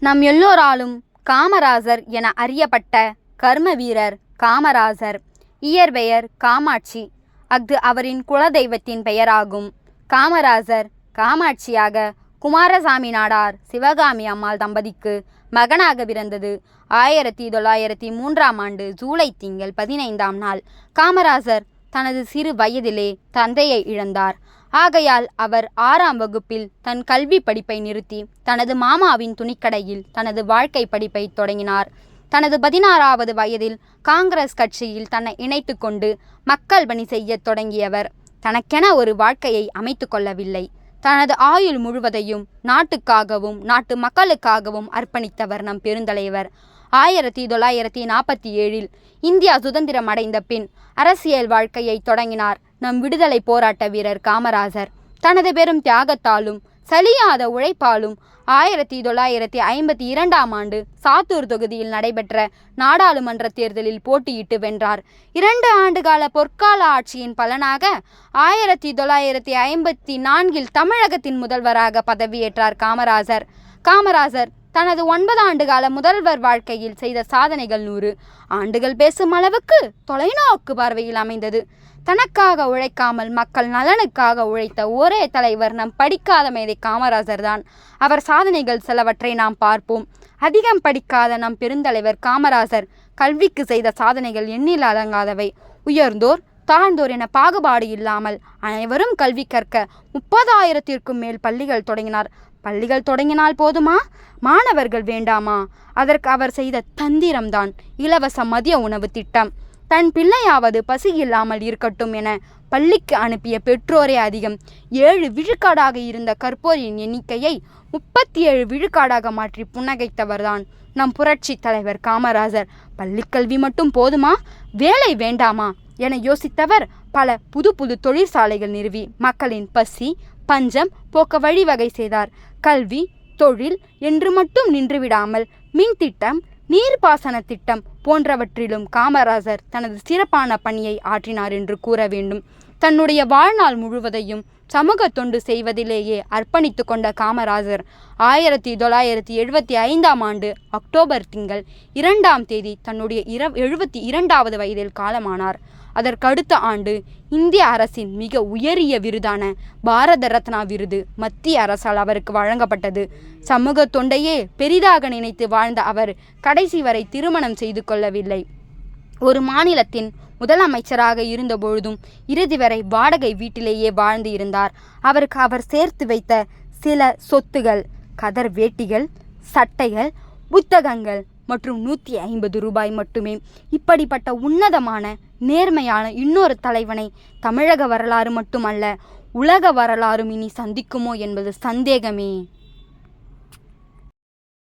நம் எல்லோராலும் காமராசர் என அறியப்பட்ட கர்ம வீரர் காமராசர். இயற்பெயர் காமாட்சி. அஃது அவரின் குலதெய்வத்தின் பெயராகும் காமராசர் காமாட்சியாக குமாரசாமி நாடார் சிவகாமி அம்மாள் தம்பதிக்கு மகனாக பிறந்தது. ஆயிரத்தி தொள்ளாயிரத்தி மூன்றாம் ஆண்டு ஜூலை திங்கள் பதினைந்தாம் நாள் காமராசர் தனது சிறு வயதிலே தந்தையை இழந்தார். ஆகையால் அவர் ஆறாம் வகுப்பில் தன் கல்வி படிப்பை நிறுத்தி தனது மாமாவின் துணிக்கடையில் தனது வாழ்க்கை படிப்பை தொடங்கினார். தனது பதினாறாவது வயதில் காங்கிரஸ் கட்சியில் தன்னை இணைத்து கொண்டு மக்கள் பணி செய்யத் தொடங்கியவர். தனக்கென ஒரு வாழ்க்கையை அமைத்து கொள்ளவில்லை. தனது ஆயுள் முழுவதையும் நாட்டுக்காகவும் நாட்டு மக்களுக்காகவும் அர்ப்பணித்தவர் நம் பெருந்தலைவர். ஆயிரத்தி தொள்ளாயிரத்தி நாற்பத்தி ஏழில் இந்தியா சுதந்திரம் அடைந்த பின் அரசியல் வாழ்க்கையை தொடங்கினார். நம் விடுதலை போராட்ட வீரர் காமராஜர். தனது பெரும் தியாகத்தாலும் சலியாத உழைப்பாலும் ஆயிரத்தி தொள்ளாயிரத்தி ஐம்பத்தி இரண்டாம் ஆண்டு சாத்தூர் தொகுதியில் நடைபெற்ற நாடாளுமன்ற தேர்தலில் போட்டியிட்டு வென்றார். இரண்டு ஆண்டுகால பொற்கால ஆட்சியின் பலனாக ஆயிரத்தி தொள்ளாயிரத்தி ஐம்பத்தி நான்கில் தமிழகத்தின் முதல்வராக பதவியேற்றார் காமராஜர். காமராஜர் தனது ஒன்பது ஆண்டுகால முதல்வர் வாழ்க்கையில் செய்த சாதனைகள் நூறு. ஆண்டுகள் பேசும் அளவுக்கு தொலைநோக்கு பார்வையில் அமைந்தது. தனக்காக உழைக்காமல் மக்கள் நலனுக்காக உழைத்த ஒரே தலைவர் நம் படிக்காத மேதை காமராஜர் தான். அவர் சாதனைகள் சிலவற்றை நாம் பார்ப்போம். அதிகம் படிக்காத நம் பெருந்தலைவர் காமராஜர் கல்விக்கு செய்த சாதனைகள் எண்ணில் அடங்காதவை. உயர்ந்தோர் தாழ்ந்தோர் என பாகுபாடு இல்லாமல் அனைவரும் கல்வி கற்க முப்பதாயிரத்திற்கும் மேல் பள்ளிகள் தொடங்கினார். பள்ளிகள் தொடங்கினால் போதுமா? மாணவர்கள் வேண்டாமா? அதற்கு அவர் செய்த தந்திரம்தான் இலவச மதிய உணவு திட்டம். தன் பிள்ளையாவது பசி இல்லாமல் இருக்கட்டும் என பள்ளிக்கு அனுப்பிய பெற்றோரே அதிகம். ஏழு விழுக்காடாக இருந்த கற்போரின் எண்ணிக்கையை முப்பத்தி ஏழு விழுக்காடாக மாற்றி புன்னகைத்தவர்தான் நம் புரட்சி தலைவர் காமராஜர். பள்ளிக்கல்வி மட்டும் போதுமா? வேலை வேண்டாமா? என யோசித்தவர் பல புது புது தொழிற்சாலைகள் நிறுவி. மக்களின் பசி பஞ்சம் போக்க வழிவகை செய்தார். கல்வி தொழில் என்று மட்டும் நின்றுவிடாமல் மின் திட்டம் நீர்ப்பாசன திட்டம் போன்றவற்றிலும் காமராஜர் தனது சிறப்பான பணியை ஆற்றினார் என்று கூற வேண்டும். தன்னுடைய வாழ்நாள் முழுவதையும் சமூக தொண்டு செய்வதிலேயே அர்ப்பணித்து கொண்ட காமராஜர் ஆயிரத்தி தொள்ளாயிரத்தி எழுபத்தி ஐந்தாம் ஆண்டு அக்டோபர் திங்கள் இரண்டாம் தேதி தன்னுடைய இர எழுபத்தி இரண்டாவது வயதில் காலமானார். அதற்கடுத்த ஆண்டு இந்திய அரசின் மிக உயரிய விருதான பாரத ரத்னா விருது மத்திய அரசால் அவருக்கு வழங்கப்பட்டது. சமூக தொண்டையே பெரிதாக நினைத்து வாழ்ந்த அவர் கடைசி வரை திருமணம் செய்து கொள்ளவில்லை. ஒரு மாநிலத்தின் முதலமைச்சராக இருந்தபொழுதும் இறுதி வரை வாடகை வீட்டிலேயே வாழ்ந்து இருந்தார். அவருக்கு அவர் சேர்த்து வைத்த சில சொத்துகள் கதர் வேட்டிகள் சட்டைகள் புத்தகங்கள் மற்றும் நூற்றி ஐம்பது ரூபாய் மட்டுமே. இப்படிப்பட்ட உன்னதமான நேர்மையான இன்னொரு தலைவனை தமிழக வரலாறு மட்டுமல்ல உலக வரலாறும் இனி சந்திக்குமோ என்பது சந்தேகமே.